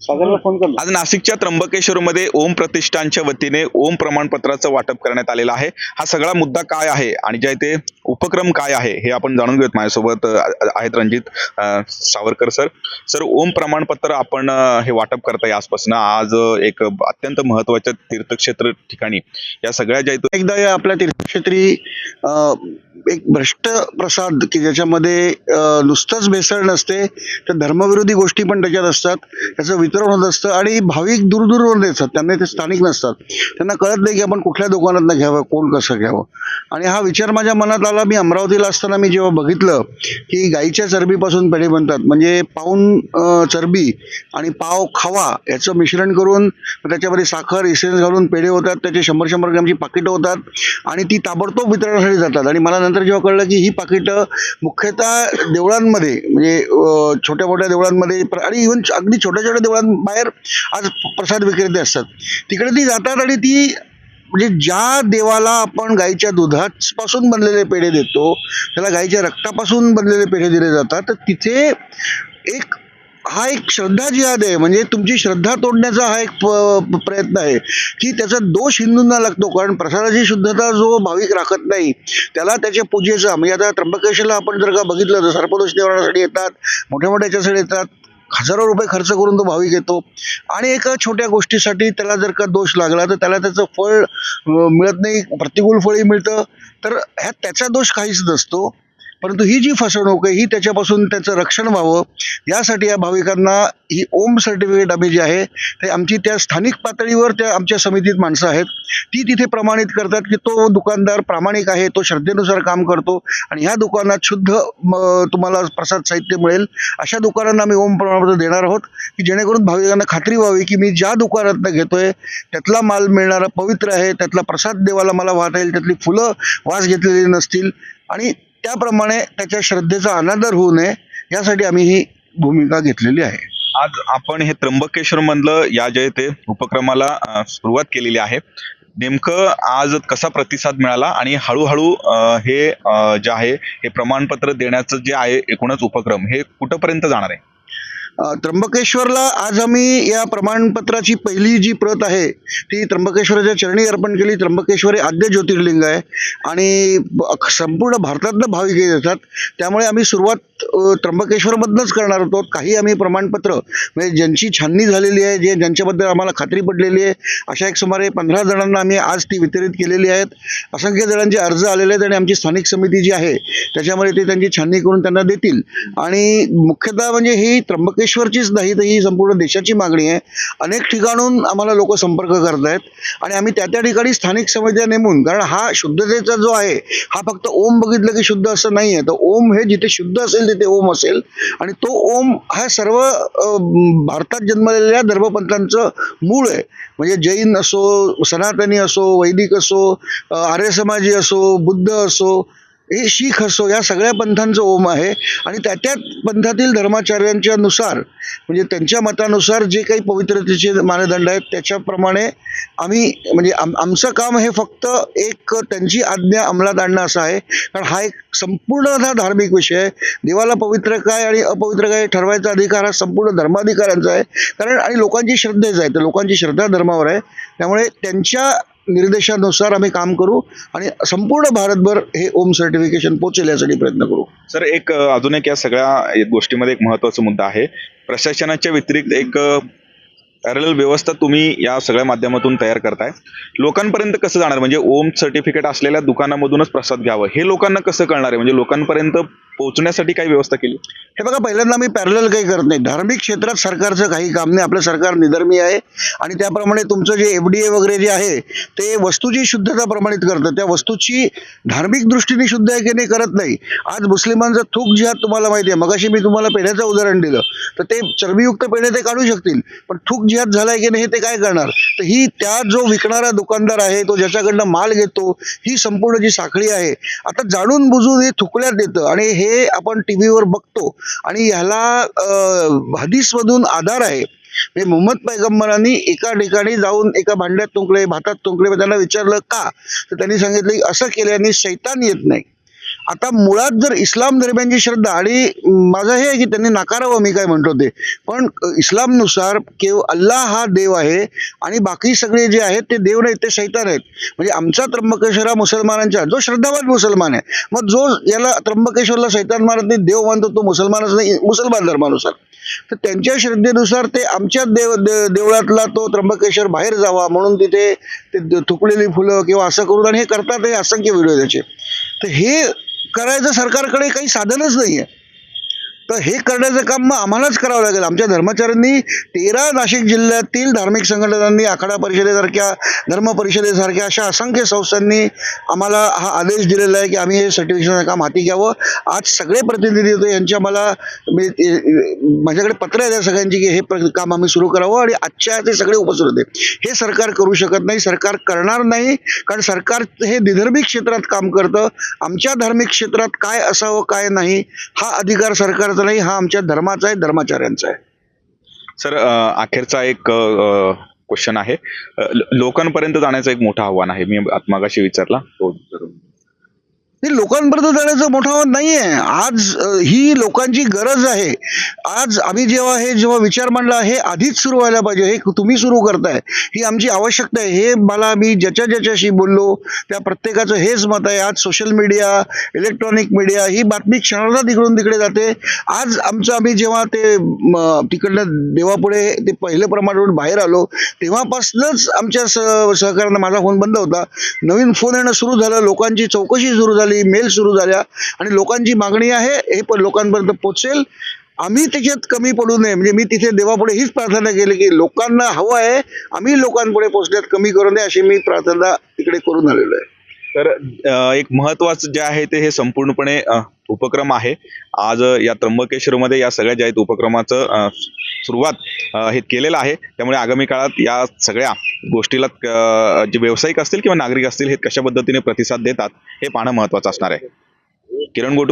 आज नाशिकच्या त्र्यंबकेश्वरमध्ये ओम प्रतिष्ठानच्या वतीने ओम प्रमाणपत्राचं वाटप करण्यात आलेलं आहे. हा सगळा मुद्दा काय आहे आणि ज्या इथे उपक्रम काय आहे हे आपण जाणून घेऊयात माझ्यासोबत आहेत रणजित सावरकर सर. सर ओम प्रमाणपत्र आपण हे वाटप करताय आजपासून. आज एक अत्यंत महत्त्वाच्या तीर्थक्षेत्र ठिकाणी. या सगळ्या ज्या इथं एकदा या आपल्या तीर्थक्षेत्री एक भ्रष्ट प्रसाद की ज्याच्यामध्ये नुसतंच भेसळ नसते तर धर्मविरोधी गोष्टी पण त्याच्यात असतात. त्याचं वितरण होत असतं आणि भाविक दूरदूरवरून येतात त्यांना ते स्थानिक नसतात. त्यांना कळत नाही की आपण कुठल्या दुकानातनं घ्यावं कोण कसं घ्यावं. आणि हा विचार माझ्या मनात आला. मी अमरावतीला असताना मी जेव्हा बघितलं की गाईच्या चरबीपासून पेढे बनतात. म्हणजे पाऊन चरबी आणि पाव खावा याचं मिश्रण करून त्याच्यामध्ये साखर इसेन्स घालून पेढे होतात. त्याचे शंभर शंभर ग्रॅमची पाकिटं होतात आणि ती ताबडतोब वितरणासाठी जातात. आणि मला नंतर जेव्हा कळलं की ही पाकिटं मुख्यतः देवळांमध्ये म्हणजे छोट्या मोठ्या देवळांमध्ये आणि इव्हन अगदी छोट्या छोट्या देवळांबाहेर आज प्रसाद विक्रेते असतात. तिकडे ती जातात आणि ती म्हणजे ज्या देवाला आपण गाईच्या दुधापासून बनलेले पेढे देतो त्याला गाईच्या रक्तापासून बनलेले पेढे दिले जातात तर तिथे एक हा एक श्रद्धा जिहाद आहे म्हणजे तुमची श्रद्धा तोडण्याचा हा एक प- प्रयत्न आहे की त्याचा दोष हिंदूंना लागतो कारण प्रसादाची शुद्धता जो भाविक राखत नाही त्याला त्याच्या पूजेचा म्हणजे आता त्र्यंबकेश्वरला आपण जर का बघितलं तर सर्पदोष निवारणासाठी येतात मोठ्या मोठ्या याच्यासाठी येतात हजारो रुपये खर्च करून तो भाविक येतो. आणि एका छोट्या गोष्टीसाठी त्याला जर का दोष लागला तर त्याला त्याचं फळ मिळत नाही प्रतिकूल फळही मिळतं. तर ह्यात त्याचा दोष काहीच नसतो. परंतु ही जी फसवणूक आहे ही त्याच्यापासून त्याचं रक्षण व्हावं यासाठी या भाविकांना ही ओम सर्टिफिकेट आम्ही जी आहे ते आमची त्या स्थानिक पातळीवर त्या आमच्या समितीत माणसं आहेत ती तिथे प्रमाणित करतात की तो दुकानदार प्रामाणिक आहे तो श्रद्धेनुसार काम करतो आणि ह्या दुकानात शुद्ध म, तुम्हाला प्रसाद साहित्य मिळेल. अशा दुकानांना आम्ही ओम प्रमाणपत्र देणार आहोत की जेणेकरून भाविकांना खात्री व्हावी की मी ज्या दुकानातनं घेतोय त्यातला माल मिळणारा पवित्र आहे त्यातला प्रसाद देवाला मला वाहता येईल त्यातली फुलं वास घेतलेली नसतील. आणि त्याप्रमाणे त्याच्या श्रद्धेचा अनादर होऊ नये यासाठी आम्ही ही भूमिका घेतलेली आहे. आज आपण हे त्र्यंबकेश्वर मधलं या जे ते उपक्रमाला सुरुवात केलेली आहे. नेमकं आज कसा प्रतिसाद मिळाला आणि हळूहळू हे जे आहे हे प्रमाणपत्र देण्याचं जे आहे एकूणच उपक्रम हे कुठंपर्यंत जाणार आहे? त्र्यंबकेश्वरला आज आम्ही या प्रमाणपत्राची पहिली जी प्रत आहे ती त्र्यंबकेश्वराच्या चरणी अर्पण केली. त्र्यंबकेश्वर हे आद्य ज्योतिर्लिंग आहे आणि संपूर्ण भारतातनं भाविक येत येतात त्यामुळे आम्ही सुरुवात त्र्यंबकेश्वरमधनंच करणार होतो. काही आम्ही प्रमाणपत्र म्हणजे ज्यांची छाननी झालेली आहे जे ज्यांच्याबद्दल आम्हाला खात्री पडलेली आहे अशा एक सुमारे पंधरा जणांना आम्ही आज ती वितरित केलेली आहेत. असंख्य जणांचे अर्ज आलेले आहेत आणि आमची स्थानिक समिती जी आहे त्याच्यामध्ये ते त्यांची छाननी करून त्यांना देतील. आणि मुख्यतः म्हणजे ही त्र्यंबकेश्वरचीच नाही तर ही संपूर्ण देशाची मागणी आहे. अनेक ठिकाणून आम्हाला लोक संपर्क करत आहेत आणि आम्ही त्या त्या ठिकाणी स्थानिक समित्या नेमून कारण हा शुद्धतेचा जो आहे हा फक्त ओम बघितलं की शुद्ध असं नाही आहे तर ओम हे जिथे शुद्ध असेल तिथे ओम असेल. आणि तो ओम हा सर्व भारतात जन्मलेल्या धर्मपंथांचं मूळ आहे. म्हणजे जैन असो सनातनी असो वैदिक असो आर्य समाजी असो बुद्ध असो हे शीख असो या सगळ्या पंथांचं ओम आहे. आणि त्या त्या पंथातील धर्माचार्यांच्या नुसार म्हणजे त्यांच्या मतानुसार जे काही पवित्रतेचे मानदंड आहेत त्याच्याप्रमाणे आम्ही म्हणजे आम आमचं काम हे फक्त एक त्यांची आज्ञा अंमलात आणणं असं आहे. कारण हा एक संपूर्णतः धार्मिक विषय आहे. देवाला पवित्र काय आणि अपवित्र काय हे ठरवायचा अधिकार हा संपूर्ण धर्माधिकाऱ्यांचा आहे. कारण आणि लोकांची श्रद्धेचा आहे. तर लोकांची श्रद्धा धर्मावर आहे. त्यामुळे त्यांच्या निर्देशानुसार आम्ही काम करू आणि संपूर्ण भारतभर हे ओम सर्टिफिकेशन पोचेल यासाठी प्रयत्न करू. सर एक अजून एक या सगळ्या गोष्टीमध्ये एक महत्त्वाचा मुद्दा आहे. प्रशासनाच्या व्यतिरिक्त एक पॅरल व्यवस्था तुम्ही या सगळ्या माध्यमातून तयार करताय. लोकांपर्यंत कसं जाणार? म्हणजे ओम सर्टिफिकेट असलेल्या दुकानामधूनच प्रसाद घ्यावं. हे लोकांना कसं कळणार आहे? म्हणजे लोकांपर्यंत पोहोचण्यासाठी काही व्यवस्था केली? हे बघा पहिल्यांदा मी पॅरल काही करत नाही. धार्मिक क्षेत्रात सरकारचं काही काम नाही. आपलं सरकार निधर्मी आहे. आणि त्याप्रमाणे तुमचं जे एफ डी ए वगैरे जे आहे ते वस्तूची शुद्धता प्रमाणित करतं. त्या वस्तूची धार्मिक दृष्टीने शुद्ध आहे की नाही करत नाही. आज मुस्लिमांचा थूक जिहाद तुम्हाला माहिती आहे. मगाशी मी तुम्हाला पेढ्याचं उदाहरण दिलं. तर ते चरबीयुक्त पेढे ते काढू शकतील. पण थूक जिहाद झाला आहे की नाही हे ते काय करणार? तर ही त्या जो विकणारा दुकानदार आहे तो ज्याच्याकडनं माल घेतो ही संपूर्ण जी साखळी आहे. आता जाणून बुजून हे थुकल्यात येतं. आणि हे आपण टी व्हीवर बघतो आणि ह्याला हदीसमधून आधार आहे. म्हणजे मोहम्मद पैगंबरांनी एका ठिकाणी जाऊन एका भांड्यात तुंकले भातात तुंकले त्यांना विचारलं का? तर त्यांनी सांगितलं की असं केल्याने शैतान येत नाही. आता मुळात जर इस्लाम दरम्यानची श्रद्धा आणि माझं हे आहे की त्यांनी नाकारावं मी काय म्हणतो ते. पण इस्लामनुसार केव अल्लाह हा देव आहे आणि बाकी सगळे जे आहेत ते देव नाहीत ते शैतान आहेत. म्हणजे आमचा त्र्यंबकेश्वर हा मुसलमानांच्या जो श्रद्धावाद मुसलमान आहे. मग जो याला त्र्यंबकेश्वरला शैतान मानत नाही देव मानतो तो मुसलमानच नाही मुसलमान धर्मानुसार. तर त्यांच्या श्रद्धेनुसार ते आमच्या देव देवळातला तो त्र्यंबकेश्वर बाहेर जावा म्हणून तिथे ते द- थुकलेली फुलं किंवा असं करून आणि हे करतात हे असंख्य व्हिडिओ त्याचे. तर हे करायचं सरकारकडे काही साधनच नाही आहे तर हे करण्याचं काम मग आम्हालाच करावं लागेल. आमच्या धर्मचाऱ्यांनी तेरा नाशिक जिल्ह्यातील धार्मिक संघटनांनी आखाडा परिषदेसारख्या धर्म परिषदेसारख्या अशा असंख्य संस्थांनी आम्हाला हा आदेश दिलेला आहे की आम्ही हे सर्टिफिकेशनचं काम हाती घ्यावं. आज सगळे प्रतिनिधी होते यांच्या मला मी- माझ्याकडे पत्र आहे त्या सगळ्यांची की हे प्र- काम आम्ही सुरू करावं आणि आजच्या ते सगळे उपस्थित होते. हे सरकार करू शकत नाही सरकार करणार नाही कारण सरकार हे निधर्मिक क्षेत्रात काम करतं. आमच्या धार्मिक क्षेत्रात काय असावं काय नाही हा अधिकार सरकार धर्माचा नाही हा आमच्या धर्माचा आहे धर्माचार्यांचा आहे. सर अखेरचा एक क्वेश्चन आहे. लोकांपर्यंत जाण्याचं एक मोठं आव्हान आहे. मी आत्मागाशी विचारला. हो, तो लोकांपर्यंत जाण्याचं मोठं आव्हान नाही आहे आज ही लोकांची गरज आहे. आज आम्ही जेव्हा हे जेव्हा विचार मांडला हे आधीच सुरू व्हायला पाहिजे हे तुम्ही सुरू करताय ही आमची आवश्यकता आहे. हे मला मी ज्याच्या ज्याच्याशी बोललो त्या प्रत्येकाचं हेच मत आहे. आज सोशल मीडिया इलेक्ट्रॉनिक मीडिया ही बातमी क्षणाला तिकडून तिकडे जाते. आज आमचं आम्ही जेव्हा ते तिकडनं देवापुढे ते पहिलं प्रमाणावरून बाहेर आलो तेव्हापासूनच आमच्या स सहकार्यानं माझा फोन बंद होता. नवीन फोन येणं सुरू झालं लोकांची चौकशी सुरू झाली. मेल सुरू झाल्या आणि लोकांची मागणी आहे हे पण लोकांपर्यंत पोचेल आम्ही त्याच्यात कमी पडू नये म्हणजे मी तिथे देवापुढे हीच प्रार्थना केली की लोकांना हवं आहे आम्ही लोकांपुढे पोचण्यात कमी करू नये अशी मी प्रार्थना तिकडे करून आलेलो आहे. तर एक महत्वाचं जे आहे ते हे संपूर्णपणे उपक्रम आहे. आज या त्र्यंबकेश्वरमध्ये या सगळ्या ज्या आहेत उपक्रमाचं सुरुवात हे केलेलं आहे. त्यामुळे आगामी काळात या सगळ्या गोष्टीला जे व्यावसायिक असतील किंवा नागरिक असतील हे कशा पद्धतीने प्रतिसाद देतात हे पाहणं महत्वाचं असणार आहे. किरण गोटू